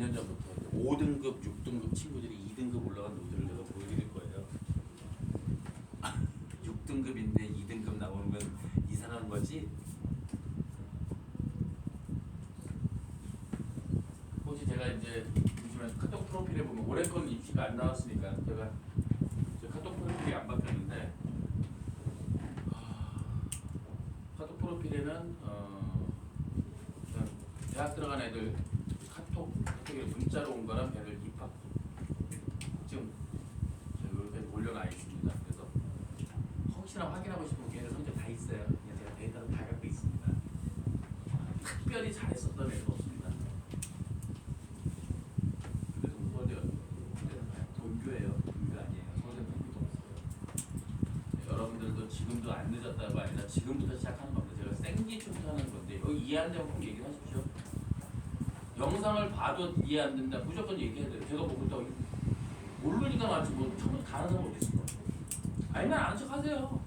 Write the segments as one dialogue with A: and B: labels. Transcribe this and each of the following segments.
A: 년 전부터 5등급, 6등급 친구들이 2등급 올라간 노들을 내가 보여드릴 거예요. 6등급인데 2등급 나오는 건 이상한 거지. 혹시 제가 이제 요즘에 카톡 프로필에 보면 올해 건 입시가 안 나왔으니까 제가 제 카톡 프로필이 안 바뀌었는데 아, 카톡 프로필에는 어, 대학 들어간 애들 문자로 온 거랑 애들 입학 지금 제가 이렇게 올려놔 있습니다. 그래서 혹시나 확인하고 싶으면 걔네 성적 다 있어요. 그냥 제가 데이터를 다 갖고 있습니다. 특별히 잘했었던 애는 없습니다. 그래서 서울대 돈교예요. 돈교 아니에요. 서울대 돈교도 없어요. 네, 여러분들도 지금도 안 늦었다고 아니라 지금부터 시작하는 겁니다. 제가 생기초부터 하는 건데 여기 이해 안 되면 꼭 얘기를 하십시오. 영상을 봐도 이해 안 된다. 무조건 얘기해야 돼요. 제가 뭐 그렇다고 모르니까 맞지 뭐 처음부터 다 아는 사람 어디 있어? 알면 아는 척 하세요.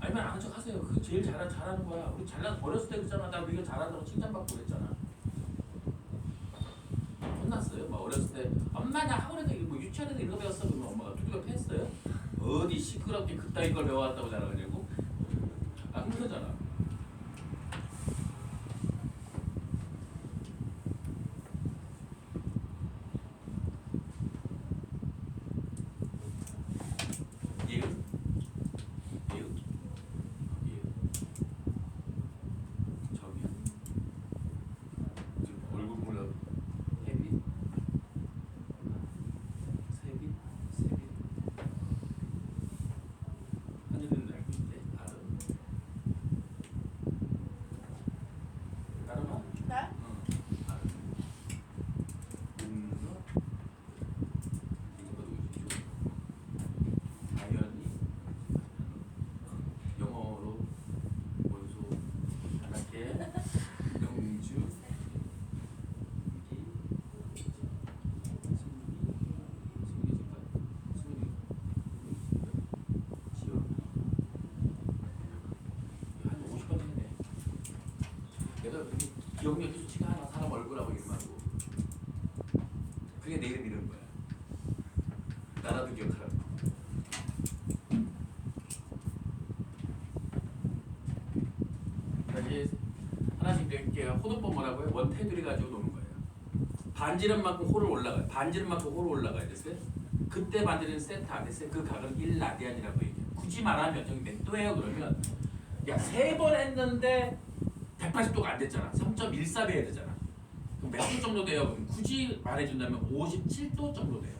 A: 알면 아는 척 하세요. 그게 제일 잘, 잘하는 거야. 우리 잘난 어렸을 때 그랬잖아. 나 우리가 잘한다고 칭찬받고 그랬잖아. 혼났어요. 막 어렸을 때 엄마 나 학원에서 뭐 유치원에서 이거 배웠어. 그러면 엄마가 투기가 패했어요. 어디 시끄럽게 그따위 걸 배워왔다고 자랑하냐고. 안 그러잖아. 이유? 이유? 이유? 저기요. 지금 얼굴 보려 햇빛? 새빛? 새빛? 하늘은 낡은데 다른 다른아?
B: 네?
A: 응 다른 음서 이거 누구지? 당연히 영어로 원소 안할게 영주 기 승리 승리지가 승리 지연 한 50번 했네 내가 그렇게 기억력이 수치가 하나 사람 얼굴하고 이름하고 그게 내 이름 이런 거야 나라도 기억하라고 다시 하나씩 낼게요. 호도법 뭐라고 해요? 원테두리 가지고 노는 거예요. 반지름 만큼 홀을 올라가요. 반지름 만큼 홀을 올라가야 됐어요. 그때 반지름 세트 안 됐어요. 그 각은 1라디안이라고 얘기해요. 굳이 말하면 저기 몇 도예요? 그러면 야 세 번 했는데 180도가 안 됐잖아. 3.14배 해야 되잖아. 그럼 몇 도 정도 돼요? 그럼 굳이 말해준다면 57도 정도 돼요.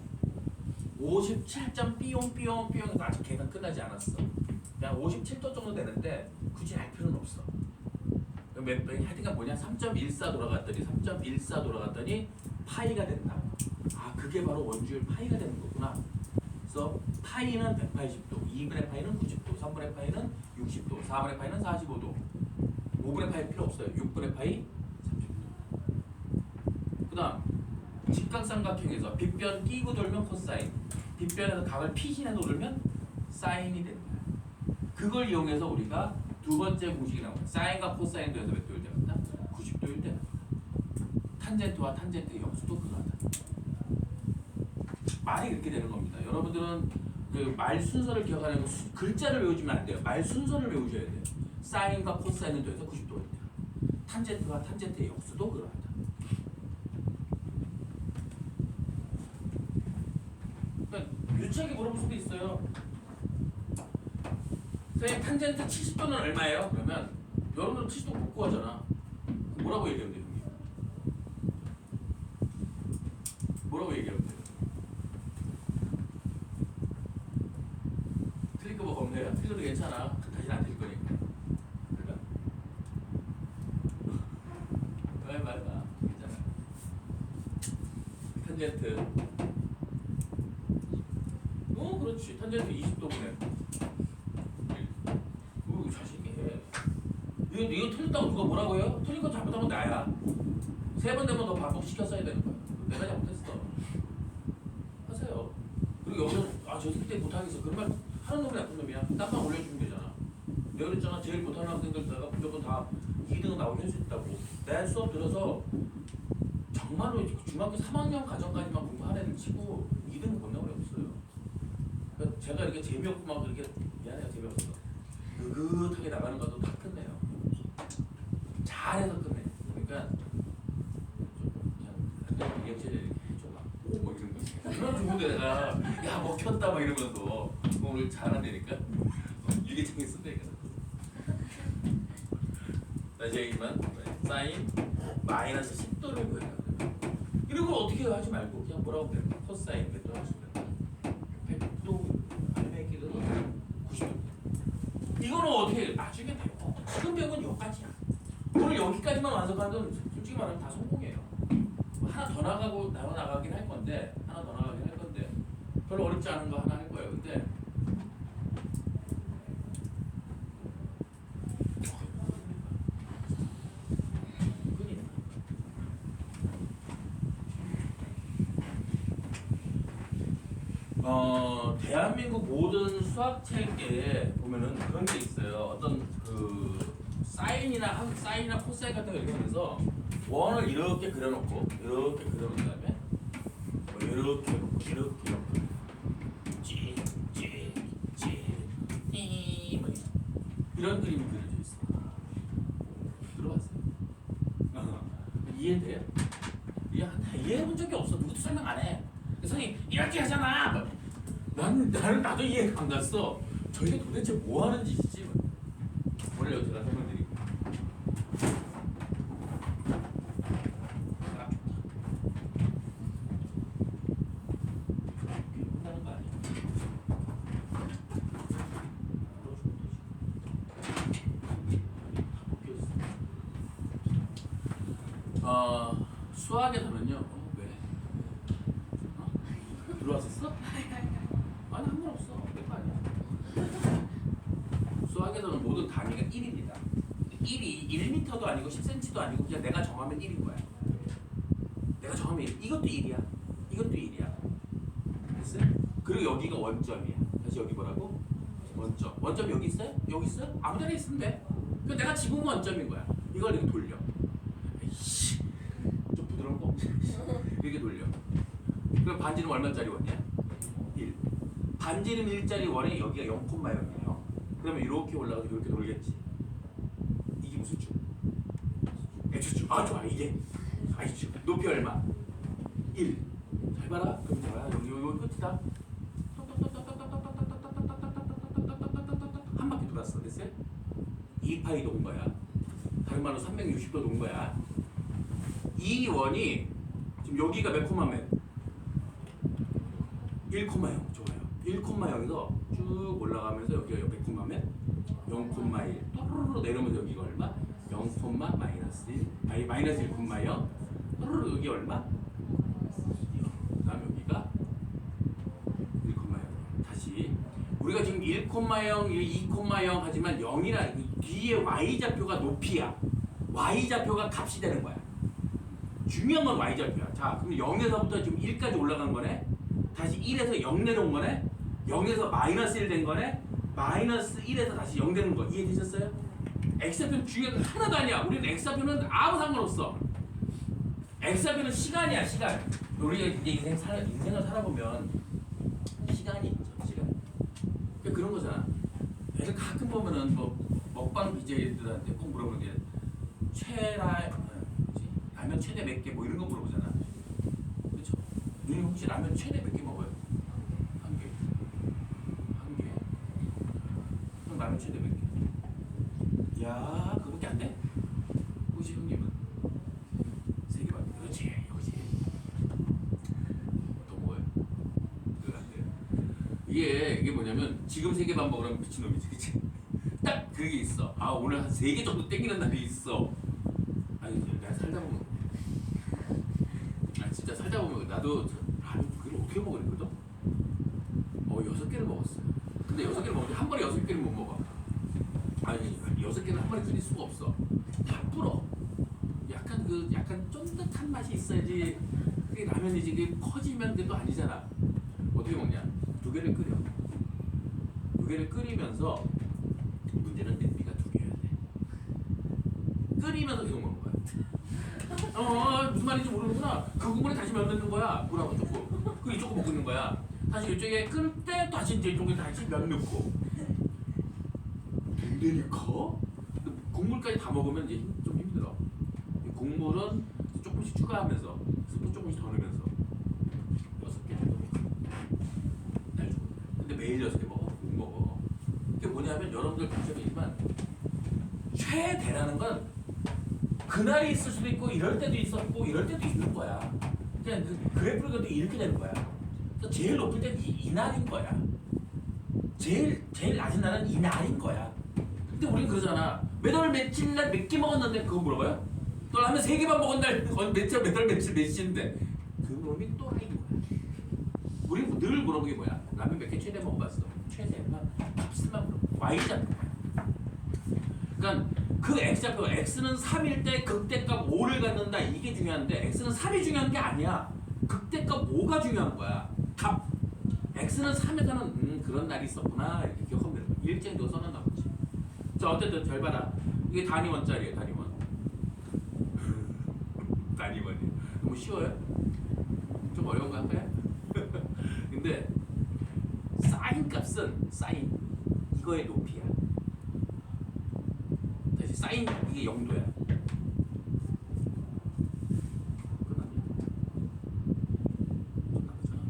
A: 57점 삐용 삐용 삐용 해서 아직 계산 끝나지 않았어. 그냥 57도 정도 되는데 굳이 알 필요는 없어. 배? 하여튼간 뭐냐 3.14 돌아갔더니 3.14 돌아갔더니 파이가 된다. 아 그게 바로 원주율 파이가 되는 거구나. 그래서 파이는 180도, 2분의 파이는 90도, 3분의 파이는 60도, 4분의 파이는 45도, 5분의 파이 필요 없어요. 6분의 파이 30도. 그다음 직각삼각형에서 빗변 끼고 돌면 코사인, 빗변에서 각을 피신해서 돌면 사인이 된다. 그걸 이용해서 우리가 두 번째 공식이 나옵니다. 사인과 코사인 도에서 몇 도일 때 같다? 90도일 때 같다. 탄젠트와 탄젠트의 역수도 그거하다. 말이 이렇게 되는 겁니다. 여러분들은 그 말 순서를 기억하려면 수- 글자를 외우시면 안 돼요. 말 순서를 외우셔야 돼요. 사인과 코사인은 도에서 90도일 때. 탄젠트와 탄젠트의 역수도 그러하다. 그러니까 유치하게 물어볼 수도 있어요. 선생님 탄젠트 70도는 얼마예요? 그러면 여러분들 70도 못 구하잖아. 뭐라고 얘기하면 돼요? 형님? 뭐라고 얘기하면 돼요? 틀린 거뭐 검사해요? 틀려도 괜찮아. 다시는 안 틀릴 거니까. 그러니까. 왜 말봐. 괜찮아. 탄젠트. 어, 그렇지. 탄젠트 20도분에. 오, 자신있게 해. 이거, 이거 틀렸다고 누가 뭐라고 해요? 틀린 거 잘못하면 나야. 세 번 되면 너 반복시켰어야 되는 거야. 내가 잘못했어. 하세요. 그리고 여기서, 아, 저 새끼 때 못하겠어. 그런 말 하는 놈이 나쁜 놈이야. 땀만 올려주면 되잖아. 내가 그랬잖아. 제일 못하는 내가 무조건 다 2등 나오게 할 수 있다고. 내 수업 들어서 정말 정말로 중학교 3학년 과정까지만 공부하는 치고 2등 건너이 없어요. 그러니까 제가 이렇게 재미없고 막 이렇게 미안해요 재미없어. 느긋하게 나가는 것도 다 끝내요. 잘해서 끝내. 그러니까 좀 그냥 리액션을 이렇게 해줘봐. 오뭐 이런 거. 얼마나 좋은데 내가 야 먹혔다 막 이러면서 오늘 잘한다니까. 어, 일기장에 쓴다니까. 다시 얘기지만 사인 마이너스 10도를 구해라. 이런 걸 어떻게 하지 말고 그냥 뭐라고 그래? 코사인 몇도 할수 있다. 100도 알매기도 90도. 이거는 어떻게 나중에 배워. 지금 배우면 여기까지야. 오늘 여기까지만 완성하면 솔직히 말하면 다 성공이에요. 뭐 하나 더 나가고 나와 나가긴 할 건데 하나 더 나가긴 할 건데 별로 어렵지 않은 거 하나 할 거예요. 근데. 어 대한민국 모든 수학 책에 보면은 그런 게 있어요. 어떤 그 사인이나 한 사인이나 코사인 같은 거 이렇게 하면서 원을 이렇게 그려놓고 이렇게 그려놓은 다음에 뭐 이렇게 이렇게 찌 이런 그림이 그려져 있어. 들어봤어요? 어. 이해돼요? 이해 다 이해해본 적이 없어. 누구도 설명 안 해. 선생님 이렇게 하잖아. 뭐. 난 나는 나도 이해가 안 갔어. 저게 도대체 뭐 하는 짓이지? 원래 제가 설명드리고. 아, 좋다. 이게 혼나는 거 아니야? 어, 수학에 가면요. 어, 왜? 어? 들어왔었어? 아니 상관없어. 내거 아니야. 수학에서는 모든 단위가 1입니다. 1이 1m도 아니고 10cm도 아니고 그냥 내가 정하면 1인 거야. 내가 정하면 1. 이것도 1이야. 이것도 1이야. 됐어요? 그리고 여기가 원점이야. 다시 여기 뭐라고? 원점. 원점 여기 있어요? 여기 있어요? 아무 데나 있으면 돼. 그 내가 집으면 원점인 거야. 이걸 이렇게 돌려. 에이씨. 좀 부드러운 거. 이렇게 돌려. 그럼 반지는 얼마짜리 원이야? 1. 반지름 1짜리 원에 여기가 0,0이에요. 그러면 이렇게 올라가서 이렇게 돌겠지. 이게 무슨 줄? X줄. 아 좋아 이게 I줄. 높이 얼마? 1. 잘 봐라. 그럼 좋아. 여기 여기 끝이다. 한 바퀴 돌았어. 됐어요? 2파이 도온 거야. 다른 말로 360도 도온 거야. 이 원이 지금 여기가 몇 코마 몇? 1,0 좋아요. 1,0에서 쭉 올라가면서 여기가 옆에 콤마면 0,1 또르르 내려오면서 여기가 얼마? 0, 마이너스 1 아니 마이너스 1,0 또르르 여기 얼마? 그다음 여기가 1,0 다시. 우리가 지금 1,0 2,0 하지만 0이라 뒤에 y 좌표가 높이야. y 좌표가 값이 되는 거야. 중요한 건 y 좌표야. 자 그럼 0에서부터 지금 1까지 올라간 거네. 다시 1에서 0 내려온 거네. 0에서 마이너스 1 된 거네. 마이너스 1에서 다시 0 되는 거. 이해되셨어요? X좌표는 중요한 건 하나도 아니야. 우리는 X좌표는 아무 상관없어 X좌표는 시간이야 시간 우리가 인생 살 인생을 살아보면 시간이 있죠 시간 그러니까 그런 거잖아 애들 가끔 보면은 뭐 먹방 BJ들한테 꼭 물어보는 게 최라 어? 라면 최대 몇 개 뭐 이런 거 물어보잖아 그렇죠? 누님 혹시 라면 최대 몇 개 먹어요? 한 개. 한 개. 형 라면 최대 몇 개? 야, 그거밖에 안 돼? 혹시 형님은? 세 개만. 그렇지, 그렇지. 더 먹어요? 그거 안 돼요. 이게 이게 뭐냐면 지금 세 개만 먹으라면 미친놈이지, 그치? 딱 그게 있어. 아 오늘 한 세 개 정도 땡기는 날이 있어. 아니 내가 살다 보면 아 진짜 살다 보면 나도 저 라면 그걸 어떻게 먹으랬거든 어 여섯 개를 먹었어요. 근데 여섯 개를 먹는데 한 번에 여섯 개를 못 먹어. 아니 여섯 개는 한 번에 끓일 수가 없어. 다 불어. 약간 그 약간 쫀득한 맛이 있어야지 그게 라면이지 그게 커지면 그게 또 아니잖아. 어떻게 먹냐? 두 개를 끓여. 두 개를 끓이면서 어, 어 무슨 말인지 모르는구나. 그 국물에 다시 면 넣는 거야. 물하고 조금. 그 이쪽으로 먹고 있는 거야. 다시 이쪽에 끓을 때 다시 이제 이쪽에 다시 면 넣고. 된다니까? 국물까지 다 먹으면 이제 힘- 좀 힘들어. 이 국물은 조금씩 추가하면서 스프 조금씩 더 넣으면서 여섯 개 정도 날 주고. 근데 매일 여섯 개 먹어. 못 먹어. 이게 뭐냐면 여러분들 걱정이지만 최대라는 건 그날이 있을 수도 있고 이럴 때도 있었고 이럴 때도 있는 거야. 그냥 그 그래프가 이렇게 되는 거야. 그래서 제일 높을 때는 이, 이날인 거야. 제일 제일 낮은 날은 이날인 거야. 근데 우린 그러잖아. 매달 며칠 날 몇 개 먹었는데 그거 물어봐요? 또 라면 세 개만 먹은 날 몇달 매달 며칠 몇시인데 그 놈이 또라이인 거야. 우리는 늘 물어보기 뭐야? 라면 몇 개 최대 먹어봤어? 최대만 값을만 물어. Y잖아. 그러니까 그 X좌표 X는 3일 때 극대값 5를 갖는다. 이게 중요한데 X는 3이 중요한 게 아니야. 극대값 5가 중요한 거야. 값. X는 3에서는 음 그런 날이 있었구나. 이렇게 기억하면 되는 일정도 써놨나 보지. 자 어쨌든 잘 봐라. 이게 단위원짜리예요 단위원. 단위원이. 너무 쉬워요? 좀 어려운 거 할까요? 근데 사인 값은 사인. 이거의 높이야 사인 이게 0도야. 끝났냐? 좀 남았잖아.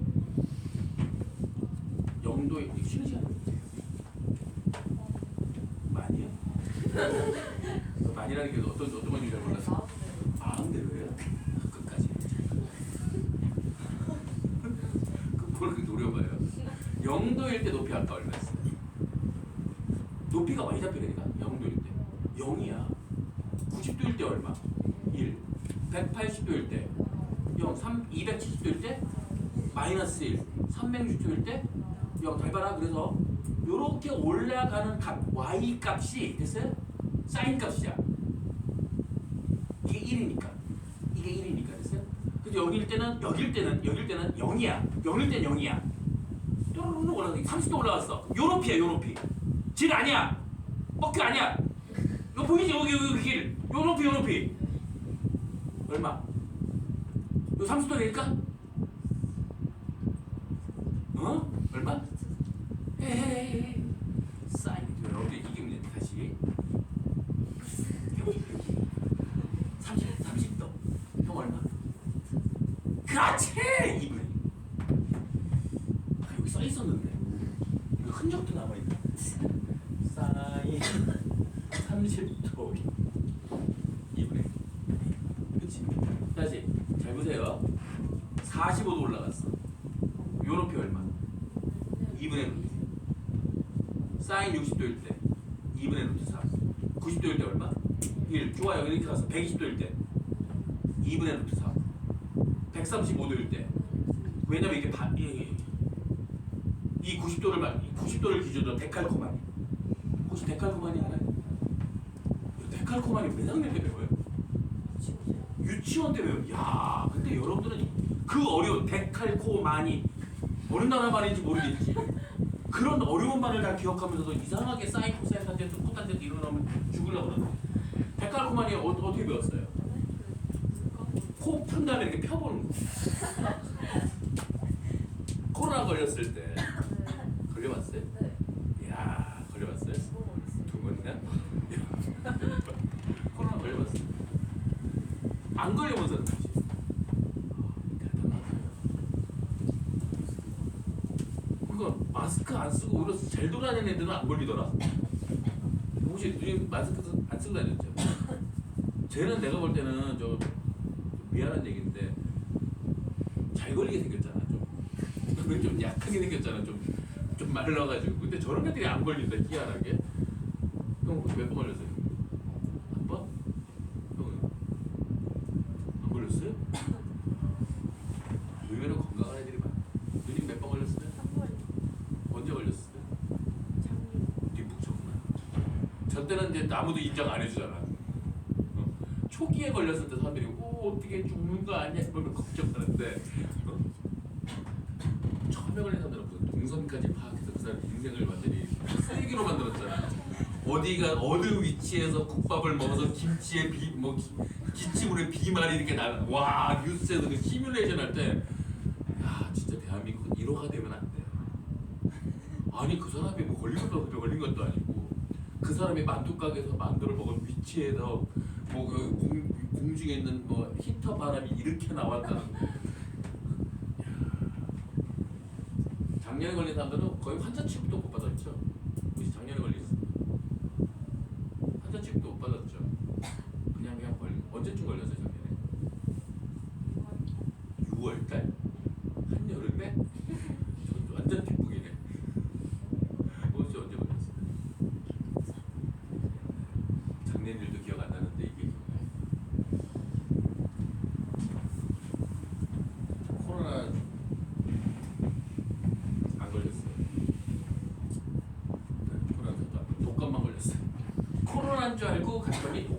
A: 0도에 이게 쉬는 시간 많이요? 그 많이라는 게 어떤 어떤 건지 잘 몰랐어. 마음대로예요? 끝까지. 그걸 그렇게 노려봐요. 0도일 때 높이 아까 얼마였어요? 높이가 0도일 때 0이야. 90도일 때 얼마? 1 180도일 때 0, 3, 270도일 때 마이너스 1 360도일 때 0. 잘 봐라. 그래서 요렇게 올라가는 값 y 값이 됐어요? 사인 값이야. 이게 1이니까. 이게 1이니까 됐어요? 그래서 여기일 때는 여기일 때는 여기일 때는 0이야. 0일 때는 0이야. 또르르 올라가 30도 올라갔어. 요 높이야 요 높이 질 아니야. 뻑큐 아니야 이거 보이지? 여기 여기 길. 요 높이 요 높이. 얼마? 요 30도 되니까 어 얼마 에헤이 사인 여러분들 이게 문제 다시 여기 30 30도 형 얼마 그렇지 이분의 아, 여기 써 있었는데 이거 흔적도 남아 있네. 사인 30도 2분의 그치? 다시 잘 보세요. 45도 올라갔어. 요 높이 얼마? 2분의 루트. 사인 60도일 때. 2분의 루트 4 90도일 때 얼마? 1 좋아요. 이렇게 가서 120도일 때. 2분의 루트 4 135도일 때. 왜냐면 이게 반 이, 이 90도를 말 90도를 기준으로 데칼코마니. 혹시 데칼코마니 알아요? 데칼코마니 몇 학년 때 배워요? 배워요. 야, 근데 여러분들은 그 어려운 데칼코마니 어느 나라 말인지 모르겠지. 그런 어려운 말을 다 기억하면서도 이상하게 탄젠트 코탄젠트 일어나면 죽으려고 그러네. 데칼코마니 어, 어떻게 배웠어요? 코 푼 다음에 이렇게 펴보는 거. 코로나 걸렸을 때 걸려봤어요? 이야, 걸려봤어요? 두 번이나 걸려봤어. 안 걸려본 사람. 대단하다. 그거 마스크 안 쓰고 오히려 잘 돌아다니는 애들은 안 걸리더라. 혹시 누님 마스크 안 쓰고 다녔죠? 쟤는 내가 볼 때는 좀 미안한 얘기인데 잘 걸리게 생겼잖아. 좀, 좀, 좀 약하게 생겼잖아. 좀, 좀 말라가지고. 근데 저런 애들이 안 걸린다. 희한하게. 형 몇번 걸렸어요? 한 번? 형은 안 걸렸어요? 의외로 건강한 애들이 많아. 누님 몇 번 걸렸어요? 언제 걸렸어요? 뒷북쳤구나. 저 때는 이제 아무도 인정 안 해주잖아. 어? 초기에 걸렸을 때 사람들이 오 어떻게 죽는 거 아니야? 이러면 걱정하는데 어? 처음에 걸린 사람들은 무슨 동선까지 파악해서 그 사람 인생을 완전히 쓰레기로 만들었잖아. 어디가 어느 위치에서 국밥을 먹어서 김치에 비뭐 기침으로 비말이 이렇게 나와 뉴스에서 그 시뮬레이션 할 때 야 진짜 대한민국은 1호가 되면 안 돼. 아니 그 사람이 뭐 걸린 것도 아니고 걸린 것도 아니고 그 사람이 만두 가게에서 만두를 먹은 위치에서 뭐 그 공중에 있는 뭐 히터 바람이 이렇게 나왔다. 작년에 걸린 사람들은 거의 환자 취급도 못 받았죠. 혹시 작년에 걸렸어? 환자 취급도 못 받았죠. 그냥 그냥 걸린 언제쯤 걸렸어요 작년에? 6월달? 한여름에? 저 완전 뒷북이네. 언제 언제 걸렸어? 작년 일도 기억 안 나는데 이게 코로나 안 걸렸어요. 네, 코로나 독감만 걸렸어요. 코로나인 줄 알고 갔더니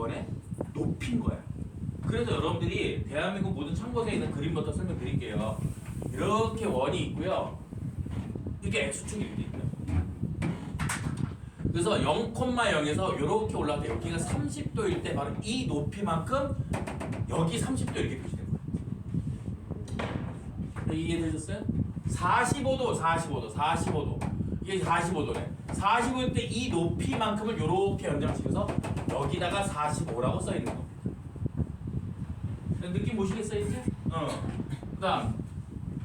A: 이 원의 높인 거야. 그래서 여러분들이 대한민국 모든 참고서에 있는 그림부터 설명드릴게요. 이렇게 원이 있고요. 이게 x축이 이렇게 있고요. 그래서 0,0에서 이렇게 올라갈 때 여기가 30도일 때 바로 이 높이만큼 여기 30도 이렇게 표시된 거예요. 이해되셨어요? 45도, 45도, 45도. 이게 45도네. 45일 때이 높이만큼을 이렇게 연장시켜서 여기다가 45라고 써 있는 겁니다. 느낌 보시겠어요 이제? 어. 그다음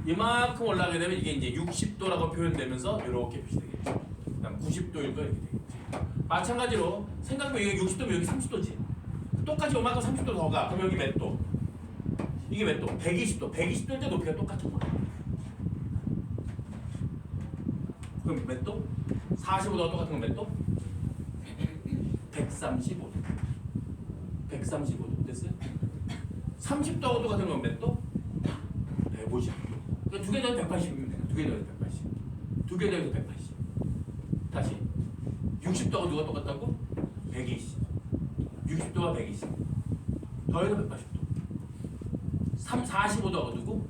A: 이만큼 올라가게 되면 이게 이제 60도라고 표현되면서 이렇게 표시되겠죠. 그다음 90도일도 이렇게 되겠지. 마찬가지로 생각해보면 여기 60도면 여기 30도지. 똑같이 이만큼 30도 더 가. 그럼 여기 몇 도? 이게 몇 도? 120도. 120도일 때 높이가 똑같은 거야. 그럼 몇 도? 45도가 똑같은 건 몇 도? 135도. 135도. 됐어요? 30도하고 똑같은 건 몇 도? 150도. 그러니까 두개 더해서 180이면 돼요. 두개 더해서 180. 두개 더해서 180. 다시. 60도가 누가 똑같다고? 120. 60도가 120. 더해서 180도. 3, 45도가 누구?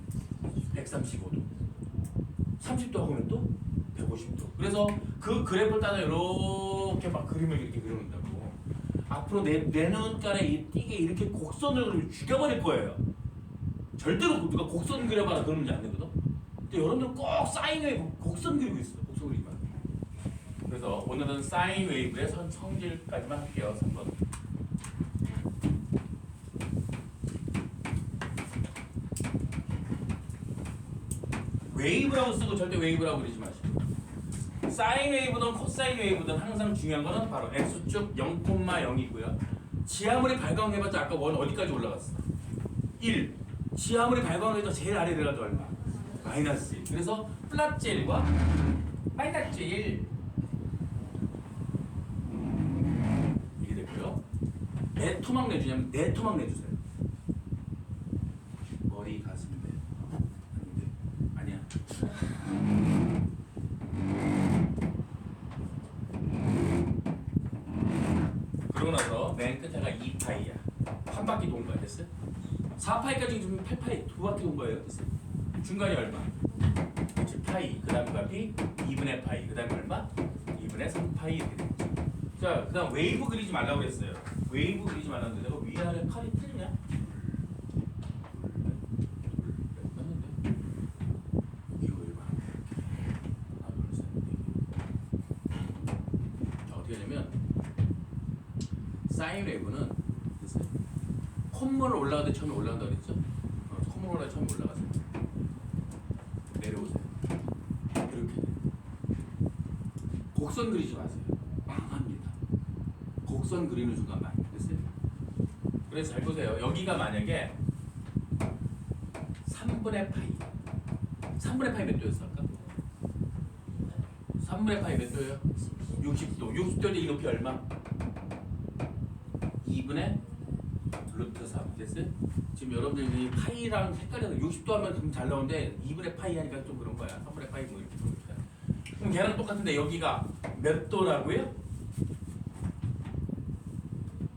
A: 135도. 30도 하면 또 150도. 그래서 그 그래프를 따라 이렇게 막 그림을 이렇게 그려놓는다고. 앞으로 내, 내 눈깔에 이 띠게 이렇게 곡선을 죽여버릴 거예요. 절대로 누가 곡선 그려봐라 그러는 게안 되거든. 근데 여러분들 꼭 사인 웨이브 곡선 그리고 있어. 곡선 그리기만. 그래서 오늘은 사인 웨이브의 선, 성질까지만 할게요. 3번. 웨이브라고 쓰고 절대 웨이브라고 그러지 마시고 사인 웨이브든 코사인 웨이브든 항상 중요한 거는 바로 x축 0,0이고요. 지하물이 발광해봤자 아까 원 어디까지 올라갔어? 1 지하물이 발광해도 제일 아래 내려가도 얼마? 마이너스 1 그래서 플러스 1과 마이너스 1 이게 됐고요. 내 토막 내주냐면 내 토막 내주세요 머리 가슴인데 아닌데 아니야 그러고 나서 맨 끝에가 2파이야 한 바퀴 돈 거야 됐어요? 4파이까지 좀 8파이 두 바퀴 돈 거예요 됐어요? 중간이 얼마? 그렇지 파이 그 다음 값이 2분의 파이 그 다음 얼마? 2분의 3파이 이렇게 되겠죠 자, 그 다음 웨이브 그리지 말라고 그랬어요. 웨이브 그리지 말라고 했는데 내가 위아래 칼이 틀리냐? 맞는데? 이거 웨이브 하나, 둘, 셋, 넷 개. 자, 어떻게 하냐면 사인 웨이브는 됐어요? 콧물 올라가도 처음에 올라간다 그랬죠? 어, 올라가 처음에 올라가세요. 내려오세요. 이렇게 돼. 곡선 그리지 마세요. 망합니다. 곡선 그리는 순간 망. 됐어요? 그래서 잘 보세요. 여기가 만약에 3분의 파이. 3분의 파이 몇 도였어 아까? 3분의 파이 몇 도예요? 60도. 60도인데 이 높이 얼마? 2분의 루트 3 됐어요? 지금 여러분들이 파이랑 헷갈려서 60도 하면 좀잘 나오는데 2분의 파이 하니까 좀 그런 거야. 3분의 파이 뭐 이렇게 그런 거야. 그럼 걔랑 똑같은데 여기가 몇 도라고요?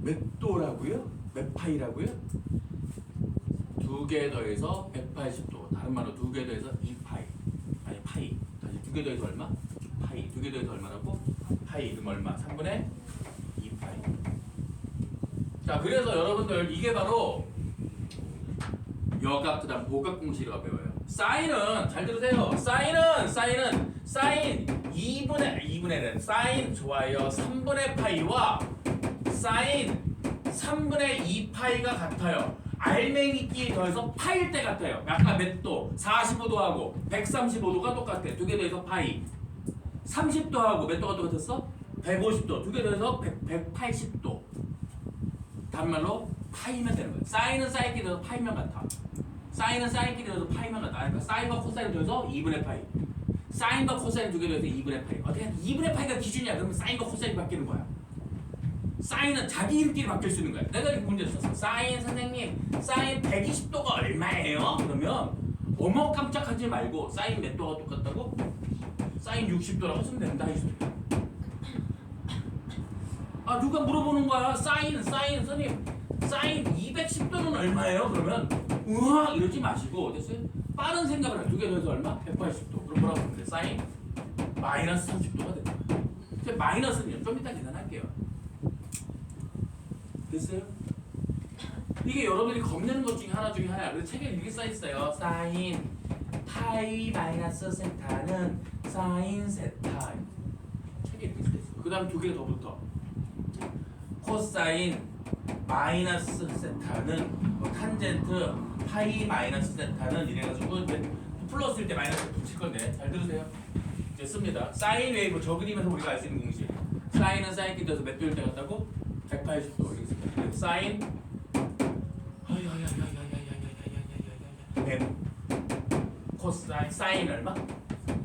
A: 몇 도라고요? 몇 파이라고요? 두 개 더해서 180도. 다른 말로 두 개 더해서 2파이. 아니 파이. 다시 두 개 더해서 얼마? 파이. 두 개 더해서 얼마라고? 파이. 그럼 얼마? 3분의 2파이. 자, 그래서 여러분들 이게 바로 그다음 보각 공식이라고 배워요. 사인은 잘 들으세요. 사인은 사인은 사인 2분의 2분의 사인 좋아요. 3분의 파이와 사인 3분의 2 파이가 같아요. 알맹이끼리 더해서 파일 때 같아요. 아까 몇 도? 45도하고 135도가 똑같아. 두 개 더해서 파이. 30도하고 몇 도가 똑같았어? 150도. 두 개 더해서 100, 180도. 다른 말로 파이면 되는 거예요. 사인은 사인끼리 더해서 파이면 같아. 사인은 사인끼리 더해서 파이면 같아. 그러니까 사인과 코사인 더해서 2분의 파이. 사인과 코사인 두개 더해서 2분의 파이. 어떻게 2분의 파이가 기준이야. 그러면 사인과 코사인이 바뀌는 거야. 사인은 자기 이름끼리 바뀔 수 있는 거야. 내가 이렇게 문제를 썼어. 사인 선생님, 사인 120도가 얼마예요? 그러면 어머 깜짝하지 말고 사인 몇 도가 똑같다고? 사인 60도라고 쓰면 된다 이 소리야. 아 누가 물어보는 거야? 사인, 사인 선생님, 사인 210도는 얼마예요? 그러면 우와 이러지 마시고 됐어요? 빠른 생각을 해. 두개 더해서 얼마? 180도. 그럼 뭐라고 하면 돼? 사인 마이너스 30도가 된다. 이제 마이너스는 좀 이따 계산할게요. 됐어요? 이게 여러분들이 겁내는 것 중에 하나 중에 하나야. 책에 이렇게 써 있어요. 사인 파이 마이너스 세타는 사인 세타. 책에 이렇게 써 있어. 그다음 두 개 더 붙어. 코사인 마이너스 세타는 뭐 탄젠트 파이 마이너스 세타는 이래가지고 이제 플러스일 때 마이너스 붙일 건데 잘 들으세요. 이제 씁니다. 사인 웨이브 저 그림에서 우리가 알 수 있는 공식. 사인은 사인 끼려서 몇 도일 때 같다고? 180도 이렇게 씁니다. 사인 네모 코사인 사인 얼마?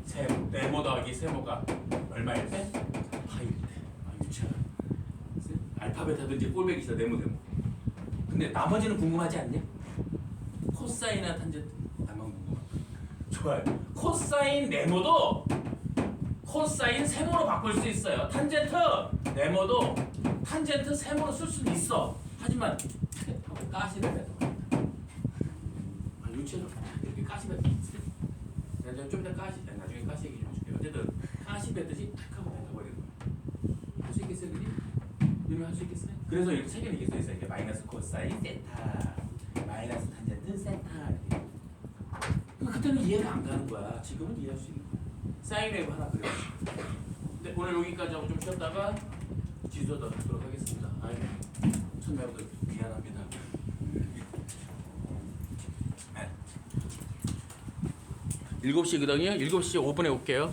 A: 세모 네모 더하기 세모가 얼마일 때? 파일 때. 아 유치하다. 알파벳 하든지 꼴배기 있어 네모 네모. 근데 나머지는 궁금하지 않냐? 코사인이나 탄젠트 나만 궁금하. 좋아요. 코사인 네모도 코사인 세모로 바꿀 수 있어요. 탄젠트 네모도 탄젠트 세모로 쓸 수는 있어. 하지만 뱉어. 아 유치로 이렇게 뱉어. 내가 좀 이따 가시 나중에 가시 얘기 좀 해줄게. 어쨌든 가시 뱉듯이 탁 하고 뱉어버리는 거야. 할수 있겠어요? 이러면 할수 있겠어요? 그래서 이렇게 책에 이렇게 써 있어요. 마이너스 코사인 세타, 마이너스 탄젠트 세타. 그럼 그때는 이해가 안 가는 거야. 지금은 이해할 수 있는 거야. 사인 웨이브 하나 그려. 네, 오늘 여기까지 하고 좀 쉬었다가 지수도 하도록 하겠습니다. 아이, 천명들 미안합니다. 네. 7시거든요. 7시 5분에 올게요.